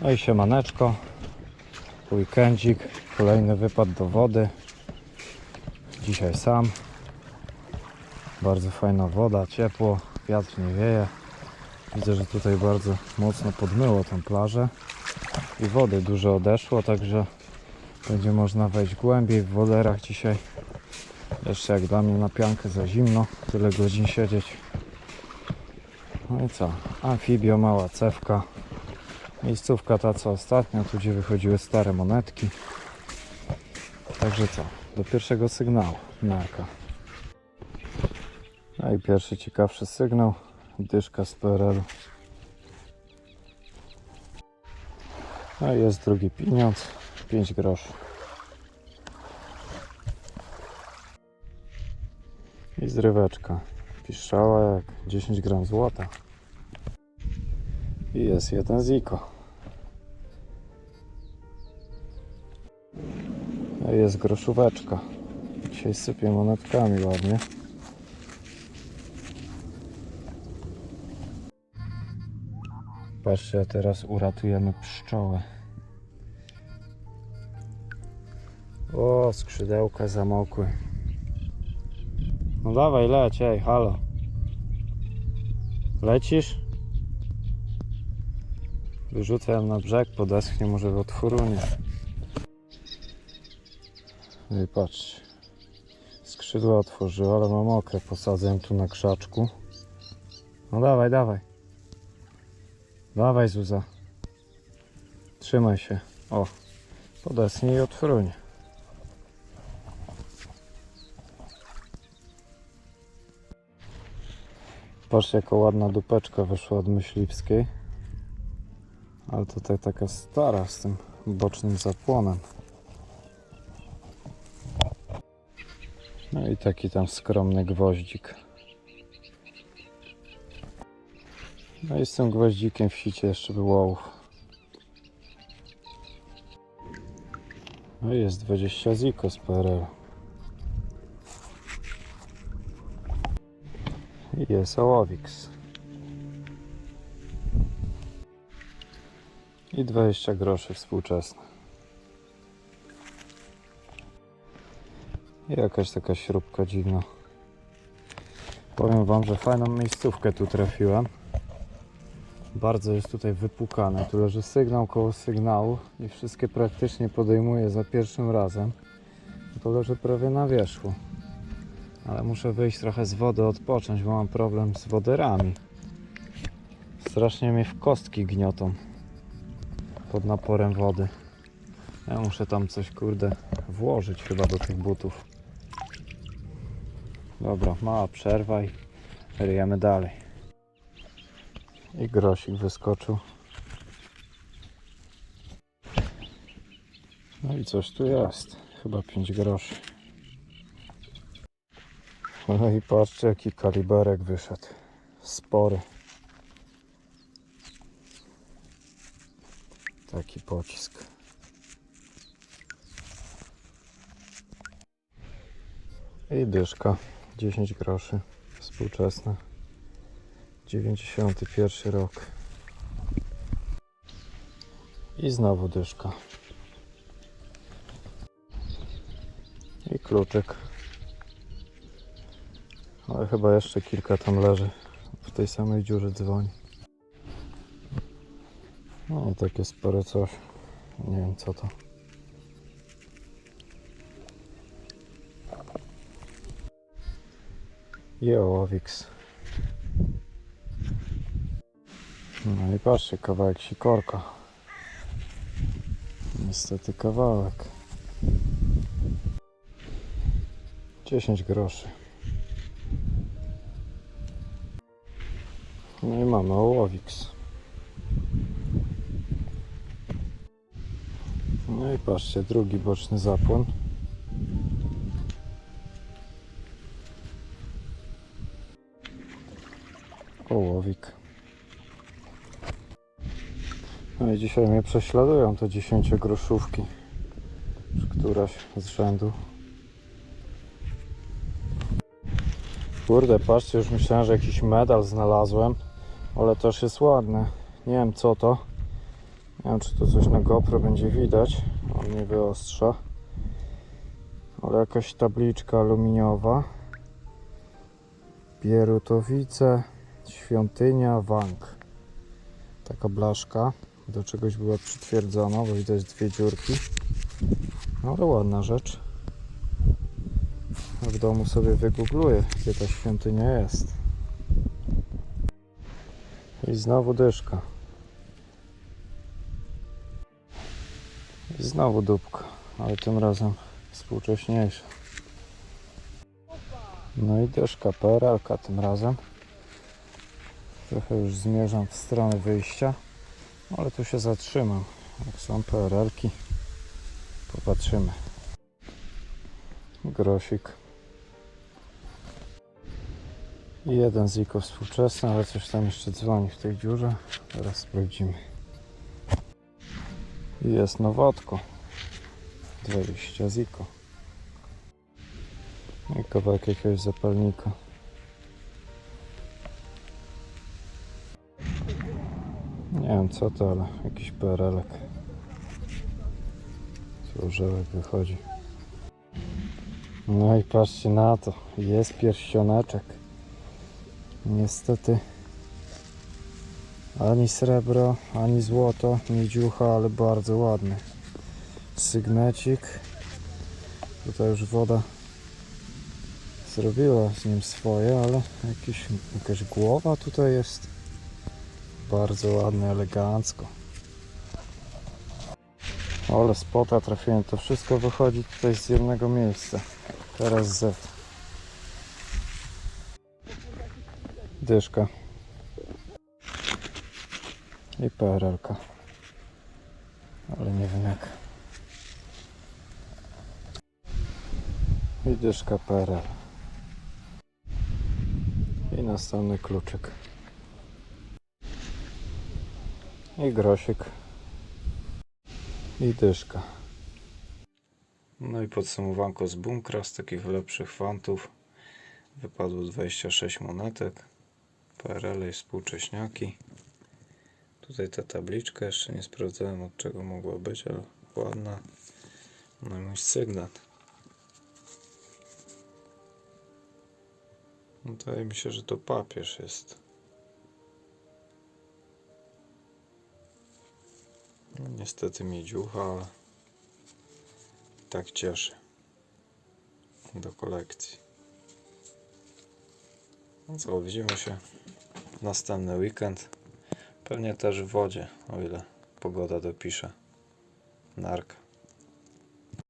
No i siemaneczko. Weekendzik. Kolejny wypad do wody. Dzisiaj sam. Bardzo fajna woda, ciepło, wiatr nie wieje. Widzę, że tutaj bardzo mocno podmyło tą plażę i wody dużo odeszło, także będzie można wejść głębiej w woderach dzisiaj. Jeszcze jak dla mnie na piankę za zimno, tyle godzin siedzieć. No i co? Amfibio, mała cewka. Miejscówka ta co ostatnio, tu gdzie wychodziły stare monetki. Także co? Do pierwszego sygnału. Narka. No i pierwszy ciekawszy sygnał. Dyszka z PRL-u. No i jest drugi pieniądz. 5 groszy. I zryweczka. Piszczała jak 10 gram złota. I jest jeden ziko. A jest groszóweczka. Dzisiaj sypie monetkami ładnie. Patrzcie, teraz uratujemy pszczołę. O, skrzydełka zamokły. No dawaj, leć, ej, halo. Lecisz? Wyrzucę ją na brzeg, podeschnie może w otworunie. No i patrzcie. Skrzydła otworzyła, ale ma mokre. Posadzę tu na krzaczku. No dawaj, dawaj. Dawaj Zuza. Trzymaj się. O. Podeschnie i otworunie. Patrzcie jaka ładna dupeczka wyszła od myśliwskiej. Ale tutaj taka stara z tym bocznym zapłonem. No i taki tam skromny gwoździk. No i z tym gwoździkiem w sicie jeszcze był ołów. No i jest 20 ziko z PRL. I jest ołowiks. I 20 groszy współczesne. I jakaś taka śrubka dziwna. Powiem Wam, że fajną miejscówkę tu trafiłem. Bardzo jest tutaj wypukane. Tu leży sygnał koło sygnału i wszystkie praktycznie podejmuję za pierwszym razem. To leży prawie na wierzchu. Ale muszę wyjść trochę z wody, odpocząć, bo mam problem z woderami. Strasznie mnie w kostki gniotą pod naporem wody. Ja muszę tam coś, kurde, włożyć chyba do tych butów. Dobra, mała przerwa i ryjemy dalej. I grosik wyskoczył. No i coś tu jest. Chyba 5 groszy. No i patrzcie jaki kaliberek wyszedł. Spory. Taki pocisk. I dyszka. 10 groszy. Współczesne. 91 rok. I znowu dyszka. I kluczyk. Ale chyba jeszcze kilka tam leży. W tej samej dziurze dzwoni. No, takie spore coś. Nie wiem co to. I ołowiks. No i patrzcie, kawałek sikorka. Niestety kawałek. 10 groszy. No i mamy ołowiks. No i patrzcie, drugi boczny zapłon. Ołowik. No i dzisiaj mnie prześladują te 10 groszówki. Któraś z rzędu. Kurde, patrzcie, już myślałem, że jakiś medal znalazłem, ale też jest ładne. Nie wiem co to. Nie wiem, czy to coś na GoPro będzie widać. On nie wyostrza. Ale jakaś tabliczka aluminiowa. Bierutowice, świątynia, Wang. Taka blaszka. Do czegoś była przytwierdzona, bo widać dwie dziurki. No ale ładna rzecz. W domu sobie wygoogluję, gdzie ta świątynia jest. I znowu dyszka. I znowu dupka, ale tym razem współcześniejsza. No i dyszka, PRL-ka tym razem. Trochę już zmierzam w stronę wyjścia, ale tu się zatrzymam. Jak są PRL-ki, popatrzymy. Grosik. Jeden ziko współczesny, ale coś tam jeszcze dzwoni w tej dziurze. Teraz sprawdzimy. Jest nowotko. 20 ziko. I kawałek jakiegoś zapalnika. Nie wiem co to, ale jakiś PRL-ek. Z orzełek wychodzi. No i patrzcie na to. Jest pierścioneczek. Niestety ani srebro, ani złoto, nie dziucha, ale bardzo ładny. Sygnecik. Tutaj już woda zrobiła z nim swoje, ale jakiś, jakaś głowa tutaj jest. Bardzo ładny, elegancko. Ale spota trafiłem. To wszystko wychodzi tutaj z jednego miejsca. Teraz Z. Dyszka. I PRL-ka. Ale nie wiem jak. I dyszka PRL. I następny kluczyk. I grosik. I dyszka. No i podsumowanko z bunkra, z takich lepszych fantów. Wypadło 26 monetek. PRL i współcześniaki. Tutaj ta tabliczka, jeszcze nie sprawdzałem od czego mogła być, ale ładna. No i mój sygnat. No Wydaje mi się, że to papież jest. No, niestety miedziucha, ale tak cieszy do kolekcji. No co, widzimy się następny weekend. Pewnie też w wodzie, o ile pogoda dopisze. Narka.